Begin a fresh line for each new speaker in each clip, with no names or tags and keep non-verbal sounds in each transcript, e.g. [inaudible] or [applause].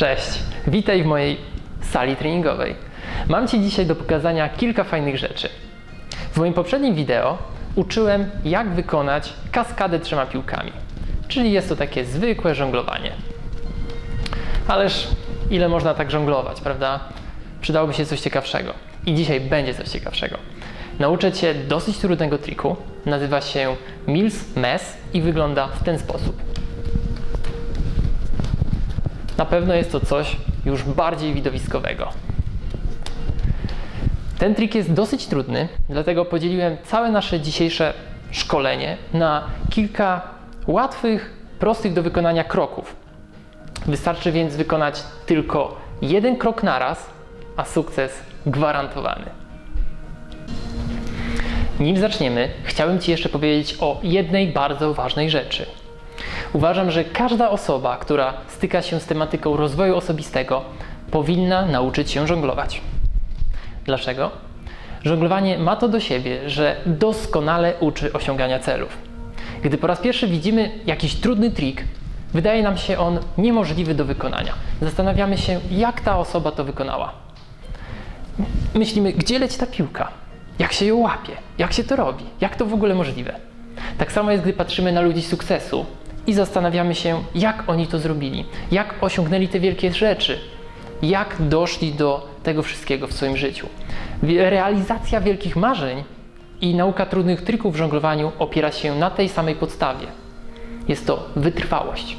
Cześć, witaj w mojej sali treningowej. Mam Ci dzisiaj do pokazania kilka fajnych rzeczy. W moim poprzednim wideo uczyłem, jak wykonać kaskadę trzema piłkami, czyli jest to takie zwykłe żonglowanie. Ależ ile można tak żonglować, prawda? Przydałoby się coś ciekawszego. I dzisiaj będzie coś ciekawszego. Nauczę Cię dosyć trudnego triku. Nazywa się Mills Mess i wygląda w ten sposób. Na pewno jest to coś już bardziej widowiskowego. Ten trik jest dosyć trudny, dlatego podzieliłem całe nasze dzisiejsze szkolenie na kilka łatwych, prostych do wykonania kroków. Wystarczy więc wykonać tylko jeden krok naraz, a sukces gwarantowany. Nim zaczniemy, chciałem Ci jeszcze powiedzieć o jednej bardzo ważnej rzeczy. Uważam, że każda osoba, która styka się z tematyką rozwoju osobistego, powinna nauczyć się żonglować. Dlaczego? Żonglowanie ma to do siebie, że doskonale uczy osiągania celów. Gdy po raz pierwszy widzimy jakiś trudny trik, wydaje nam się on niemożliwy do wykonania. Zastanawiamy się, jak ta osoba to wykonała. Myślimy, gdzie leci ta piłka? Jak się ją łapie? Jak się to robi? Jak to w ogóle możliwe? Tak samo jest, gdy patrzymy na ludzi sukcesu i zastanawiamy się, jak oni to zrobili, jak osiągnęli te wielkie rzeczy, jak doszli do tego wszystkiego w swoim życiu. Realizacja wielkich marzeń i nauka trudnych trików w żonglowaniu opiera się na tej samej podstawie. Jest to wytrwałość.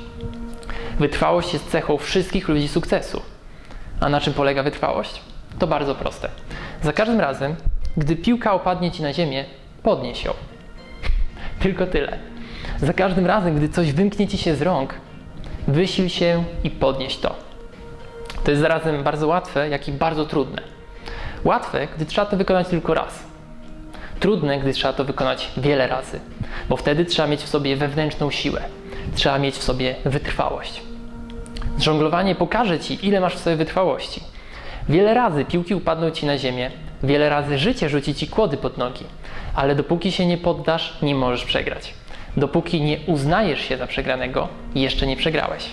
Wytrwałość jest cechą wszystkich ludzi sukcesu. A na czym polega wytrwałość? To bardzo proste. Za każdym razem, gdy piłka opadnie ci na ziemię, podnieś ją. [laughs] Tylko tyle. Za każdym razem, gdy coś wymknie ci się z rąk, wysil się i podnieś to. To jest zarazem bardzo łatwe, jak i bardzo trudne. Łatwe, gdy trzeba to wykonać tylko raz. Trudne, gdy trzeba to wykonać wiele razy, bo wtedy trzeba mieć w sobie wewnętrzną siłę. Trzeba mieć w sobie wytrwałość. Żonglowanie pokaże ci, ile masz w sobie wytrwałości. Wiele razy piłki upadną ci na ziemię, wiele razy życie rzuci ci kłody pod nogi, ale dopóki się nie poddasz, nie możesz przegrać. Dopóki nie uznajesz się za przegranego, jeszcze nie przegrałeś.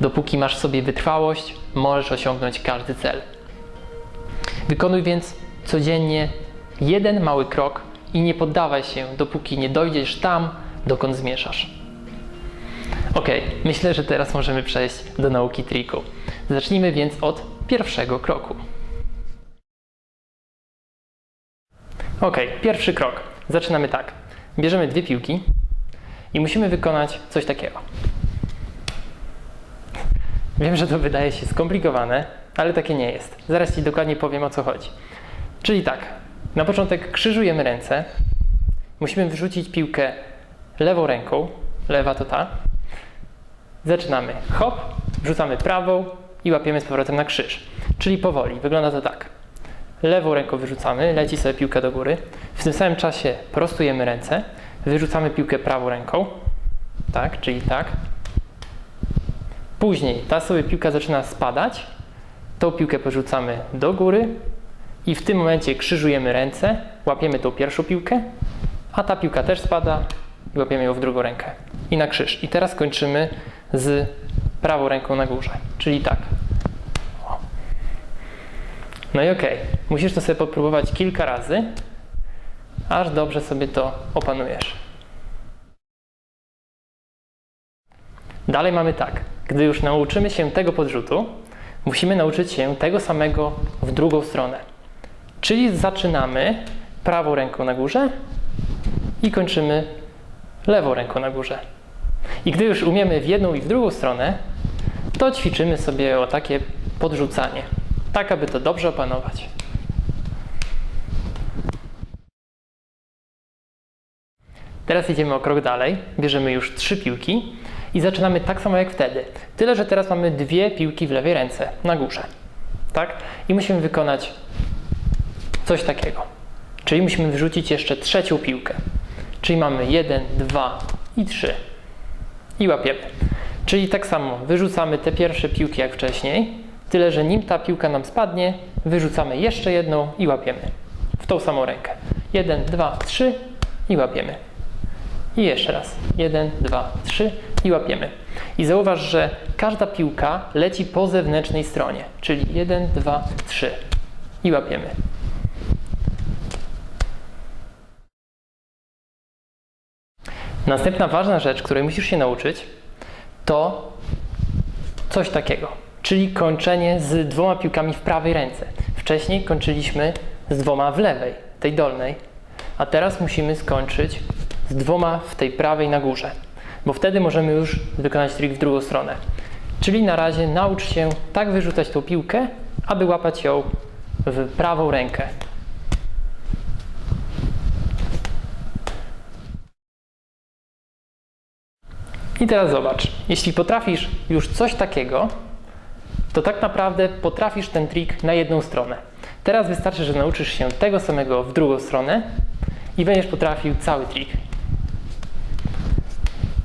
Dopóki masz w sobie wytrwałość, możesz osiągnąć każdy cel. Wykonuj więc codziennie jeden mały krok i nie poddawaj się, dopóki nie dojdziesz tam, dokąd zmierzasz. Ok, myślę, że teraz możemy przejść do nauki triku. Zacznijmy więc od pierwszego kroku. Ok, pierwszy krok. Zaczynamy tak. Bierzemy dwie piłki i musimy wykonać coś takiego. Wiem, że to wydaje się skomplikowane, ale takie nie jest. Zaraz Ci dokładnie powiem o co chodzi. Czyli tak, na początek krzyżujemy ręce. Musimy wyrzucić piłkę lewą ręką. Lewa to ta. Zaczynamy. Hop, wrzucamy prawą i łapiemy z powrotem na krzyż. Czyli powoli. Wygląda to tak. Lewą ręką wyrzucamy, leci sobie piłka do góry. W tym samym czasie prostujemy ręce, wyrzucamy piłkę prawą ręką. Tak, czyli tak. Później ta sobie piłka zaczyna spadać. Tą piłkę porzucamy do góry i w tym momencie krzyżujemy ręce, łapiemy tą pierwszą piłkę, a ta piłka też spada i łapiemy ją w drugą rękę. I na krzyż. I teraz kończymy z prawą ręką na górze. Czyli tak. No i okej, okay. musisz to sobie popróbować kilka razy, aż dobrze sobie to opanujesz. Dalej mamy tak. Gdy już nauczymy się tego podrzutu, musimy nauczyć się tego samego w drugą stronę. Czyli zaczynamy prawą ręką na górze i kończymy lewą ręką na górze. I gdy już umiemy w jedną i w drugą stronę, to ćwiczymy sobie o takie podrzucanie tak aby to dobrze opanować. Teraz idziemy o krok dalej, bierzemy już trzy piłki i zaczynamy tak samo jak wtedy. Tyle, że teraz mamy dwie piłki w lewej ręce, na górze. Tak? I musimy wykonać coś takiego. Czyli musimy wyrzucić jeszcze trzecią piłkę. Czyli mamy jeden, dwa i trzy. I łapiemy. Czyli tak samo wyrzucamy te pierwsze piłki jak wcześniej, Tyle, że nim ta piłka nam spadnie, wyrzucamy jeszcze jedną i łapiemy. W tą samą rękę. Jeden, dwa, trzy i łapiemy. I jeszcze raz. Jeden, dwa, trzy i łapiemy. I zauważ, że każda piłka leci po zewnętrznej stronie, czyli 1, 2, 3 i łapiemy. Następna ważna rzecz, której musisz się nauczyć, to coś takiego, czyli kończenie z dwoma piłkami w prawej ręce. Wcześniej kończyliśmy z dwoma w lewej, tej dolnej, a teraz musimy skończyć z dwoma w tej prawej na górze, bo wtedy możemy już wykonać trik w drugą stronę. Czyli na razie naucz się tak wyrzucać tą piłkę, aby łapać ją w prawą rękę. I teraz zobacz, jeśli potrafisz już coś takiego, to tak naprawdę potrafisz ten trik na jedną stronę. Teraz wystarczy, że nauczysz się tego samego w drugą stronę i będziesz potrafił cały trik.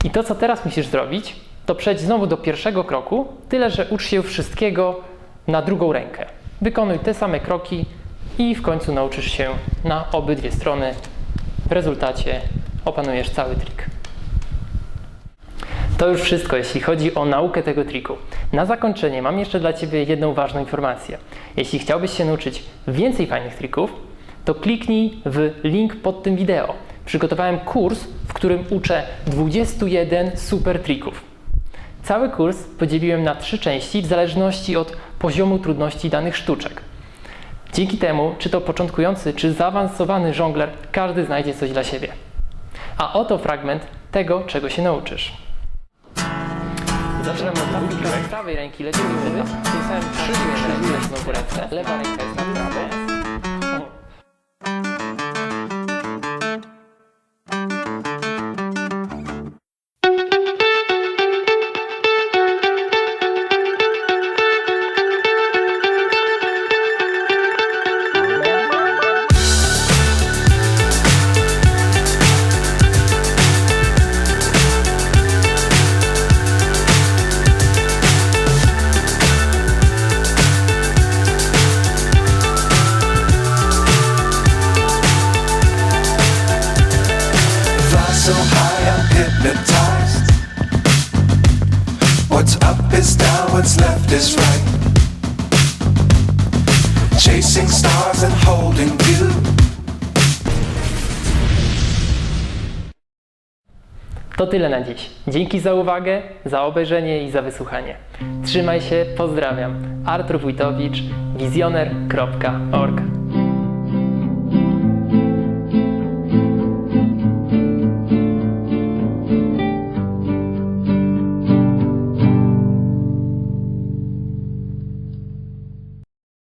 I to, co teraz musisz zrobić, to przejdź znowu do pierwszego kroku, tyle że ucz się wszystkiego na drugą rękę. Wykonuj te same kroki i w końcu nauczysz się na obydwie strony. W rezultacie opanujesz cały trik. To już wszystko, jeśli chodzi o naukę tego triku. Na zakończenie mam jeszcze dla Ciebie jedną ważną informację. Jeśli chciałbyś się nauczyć więcej fajnych trików, to kliknij w link pod tym wideo. Przygotowałem kurs, którym uczę 21 super trików. Cały kurs podzieliłem na trzy części w zależności od poziomu trudności danych sztuczek. Dzięki temu, czy to początkujący, czy zaawansowany żongler, każdy znajdzie coś dla siebie. A oto fragment tego, czego się nauczysz. Zaczynam od prawej ręki, leci do góry, tym samym przyjmujemy rękę znowu ręce, lewa ręka jest na prawo.
Chasing stars and holding you.
To tyle na dziś. Dzięki za uwagę, za obejrzenie i za wysłuchanie. Trzymaj się, pozdrawiam. Artur Wójtowicz, wizjoner.org